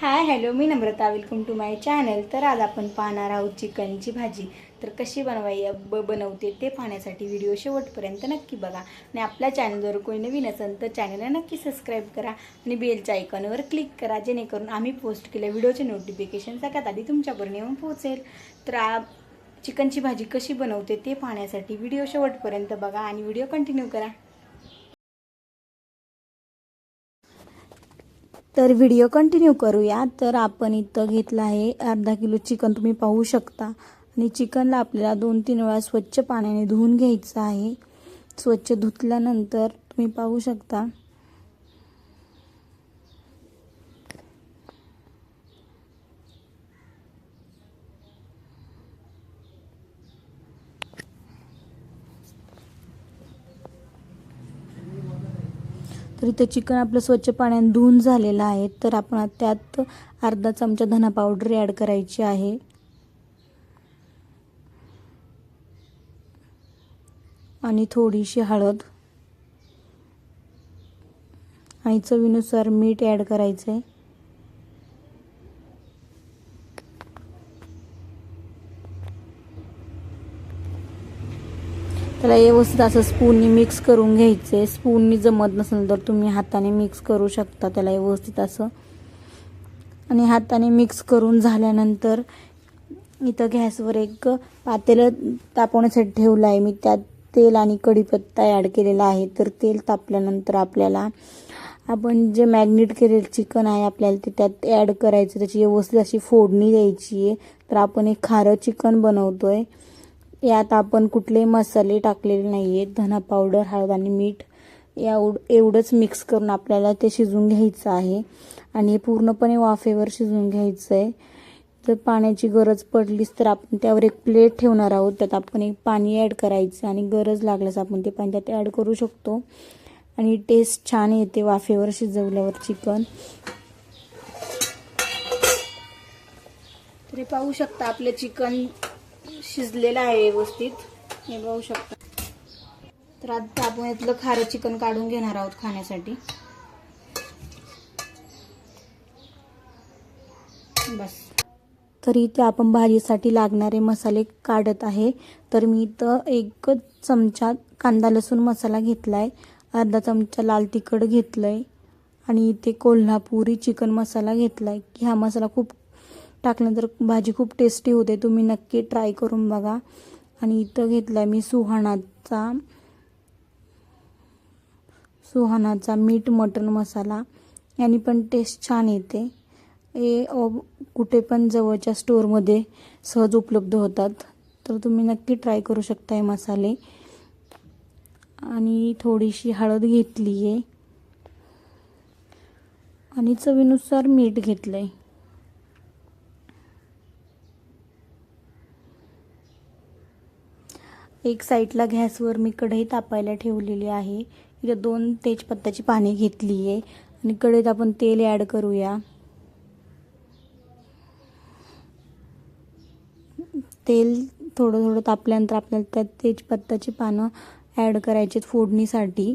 High hello me Namrata. Welcome to my channel तर आज आपण पाहणार आहोत चिकनची भाजी. तर कशी बनवाय ब बनवते ते पाहण्यासाठी व्हिडिओ शेवटपर्यंत नक्की बघा. आणि आपल्या चॅनल जर कोणी नवीन असेल तर चॅनलला नक्की सबस्क्राईब करा. आणि बेलच्या आयकॉनवर क्लिक करा जेणेकरून आम्ही पोस्ट केल्या व्हिडिओचे नोटिफिकेशन सगळ्यात आधी तुमच्यापर्यंत येऊन पोहोचेल. तर चिकनची भाजी कशी बनवते ते पाहण्यासाठी व्हिडिओ शेवटपर्यंत बघा आणि व्हिडिओ कंटिन्यू करा. तर व्हिडिओ कंटिन्यू करूया. तर आपण इथं घेतलं आहे अर्धा किलो चिकन. तुम्ही पाहू शकता. आणि चिकनला आपल्याला दोन तीन वेळा स्वच्छ पाण्याने धुवून घ्यायचं आहे. स्वच्छ धुतल्यानंतर तुम्ही पाहू शकता. तर इथं चिकन आपलं स्वच्छ पाण्याने धुवून झालेलं आहे तर आपण त्यात अर्धा चमचा धना पावडर ॲड करायची आहे. आणि थोडीशी हळद. आणि चवीनुसार मीठ ॲड करायचं आहे त्याला व्यवस्थित असं स्पूननी मिक्स करून घ्यायचं. आहे स्पूननी जमत नसेल तर तुम्ही हाताने मिक्स करू शकता त्याला व्यवस्थित असं. आणि हाताने मिक्स करून झाल्यानंतर इथं गॅसवर एक पातेलं तापवण्यासाठी ठेवलं आहे. मी त्यात तेल आणि कढीपत्ता ॲड केलेला आहे. तर तेल तापल्यानंतर आपल्याला आपण जे मॅग्नेट केलेलं चिकन आहे आपल्याला ते त्यात ॲड करायचं. त्याची व्यवस्थित अशी फोडणी द्यायची आहे. तर आपण एक खारं चिकन बनवतो आहे यात आपण कुठले मसाले टाकलेले नाही आहेत धना पावडर हळद आणि मीठ या एवढंच मिक्स करून आपल्याला ते शिजवून घ्यायचं आहे. आणि हे पूर्णपणे वाफेवर शिजून घ्यायचं आहे जर पाण्याची गरज पडलीच तर आपण त्यावर एक प्लेट ठेवणार आहोत. त्यात आपण एक पाणी ॲड करायचं आणि गरज लागल्यास आपण ते पाणी त्यात ॲड करू शकतो. आणि टेस्ट छान येते वाफेवर शिजवल्यावर चिकन. तरी पाहू शकता आपलं चिकन शिजलेलं आहे व्यवस्थित. हे बघू शकता. तर आता आपण यातलं खारं चिकन काढून घेणार आहोत खाण्यासाठी. बस. तर इथे आपण भाजीसाठी लागणारे मसाले काढत आहे. तर मी इथं एक चमचा कांदा लसूण मसाला घेतलाय. अर्धा चमचा लाल तिखट घेतलंय. आणि इथे कोल्हापुरी चिकन मसाला घेतलाय. की हा मसाला खूप टाकल्यानंतर भाजी खूप टेस्टी होते तुम्ही नक्की ट्राय करून बघा. आणि इथं घेतला मी सुहाणाचा सुहाणाचा मीठ मटन मसाला. याने पण टेस्ट छान येते. हे कुठे पण जवळच्या स्टोअरमध्ये सहज उपलब्ध होतात. तर तुम्ही नक्की ट्राय करू शकता हे मसाले. आणि थोडीशी हळद घेतली आहे आणि चवीनुसार मीठ घेतलं आहे एक साईडला गॅसवर मी कढई तापायला ठेवलेली आहे. इथं दोन तेजपत्ताची पाने घेतली आहे. आणि कढईत आपण तेल ॲड करूया. तेल थोडं थोडं तापल्यानंतर आपल्याला त्यात तेजपत्ताची पानं ॲड करायची फोडणीसाठी.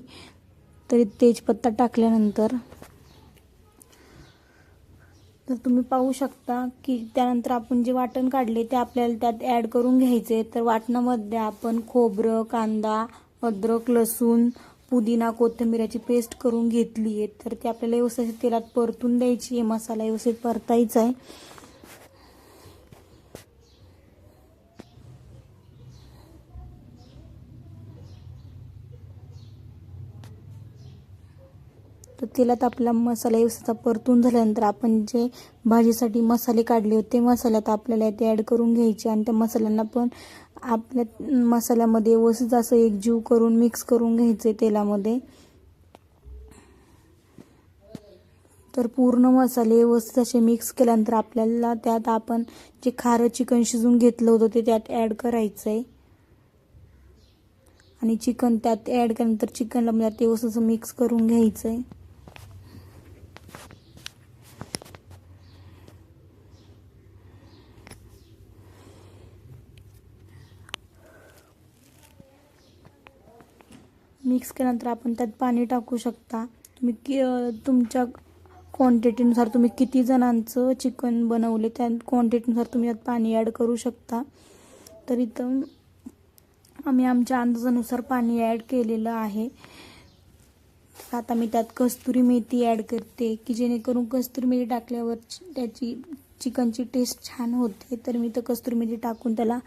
तरी तेजपत्ता टाकल्यानंतर तर तुम्ही पाहू शकता की त्यानंतर आपण जे वाटण काढले ते आपल्याला त्यात ॲड करून घ्यायचे. तर वाटणामध्ये आपण खोबरं कांदा अद्रक लसूण पुदिना कोथिंबिराची पेस्ट करून घेतली आहे तर ती आपल्याला व्यवस्थित तेलात परतून द्यायची. आहे मसाला व्यवस्थित परतायचा आहे. तर तेलात आपला मसाला व्यवस्थित परतून झाल्यानंतर आपण जे भाजीसाठी मसाले काढले होते मसाल्यात आपल्याला ते ॲड करून घ्यायचे आणि त्या मसाल्यांना पण आपल्या मसाल्यामध्ये व्यवस्थित असं एकजीव करून मिक्स करून घ्यायचे तेलामध्ये. तर पूर्ण मसाले व्यवस्थित असे मिक्स केल्यानंतर आपल्याला त्यात आपण जे खारं चिकन शिजून घेतलं होतं ते त्यात ॲड करायचं आहे आणि चिकन त्यात ॲड केल्यानंतर चिकनला म्हणजे ते व्यवस्थित मिक्स करून घ्यायचं आहे मिक्स केल्यानंतर आपण त्यात पाणी टाकू शकता. तुम्ही की तुमच्या क्वांटिटीनुसार तुम्ही किती जणांचं चिकन बनवले त्या क्वांटिटीनुसार तुम्ही यात पाणी ॲड करू शकता. तर इथं आम्ही आमच्या अंदाजानुसार पाणी ॲड केलेलं आहे. तर आता मी त्यात कस्तुरी मेथी ॲड करते की जेणेकरून कस्तुरी मेथी टाकल्यावर त्याची चिकनची टेस्ट छान होते. तर मी तर कस्तुरी मेथी टाकून त्याला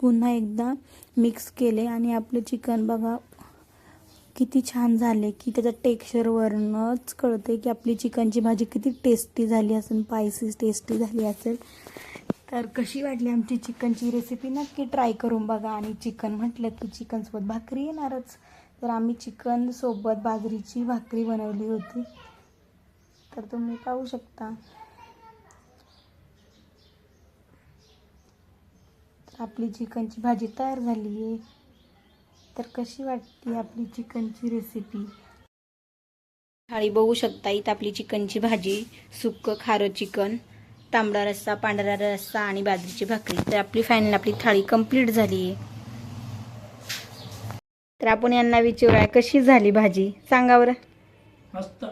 पुन्हा एकदा मिक्स केले आणि आपलं चिकन बघा किती छान झाले की त्याच्या टेक्स्चरवरनंच कळते की आपली चिकनची भाजी किती टेस्टी झाली असेल स्पायसी टेस्टी झाली असेल. तर कशी वाटली आमची चिकनची रेसिपी नक्की ट्राय करून बघा. आणि चिकन म्हटलं की चिकनसोबत भाकरी येणारच. तर आम्ही चिकनसोबत बाजरीची भाकरी बनवली होती. तर तुम्ही पाहू शकता. आपली चिकनची भाजी तयार झाली आहे तर कशी वाटते आपली चिकनची रेसिपी थाळी बघू शकता इथं आपली चिकनची भाजी सुक्क खारं चिकन तांबडा रस्सा पांढरा रस्सा आणि बाजरीची भाकरी. तर आपली फायनल आपली थाळी कंप्लीट झाली आहे. तर आपण यांना विचारूया कशी झाली भाजी? सांगा बरं. मस्त.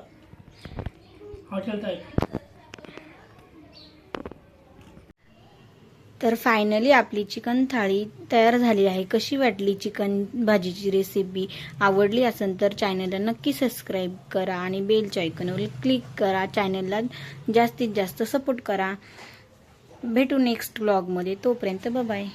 तर फायनली आपली चिकन थाळी तयार झाली आहे. कशी वाटली चिकन भाजीची रेसिपी आवडली असेल तर चॅनलला नक्की सबस्क्राईब करा आणि बेलच्या आयकॉनवर क्लिक करा. चॅनलला जास्तीत जास्त सपोर्ट करा. भेटू नेक्स्ट ब्लॉगमध्ये तोपर्यंत बाय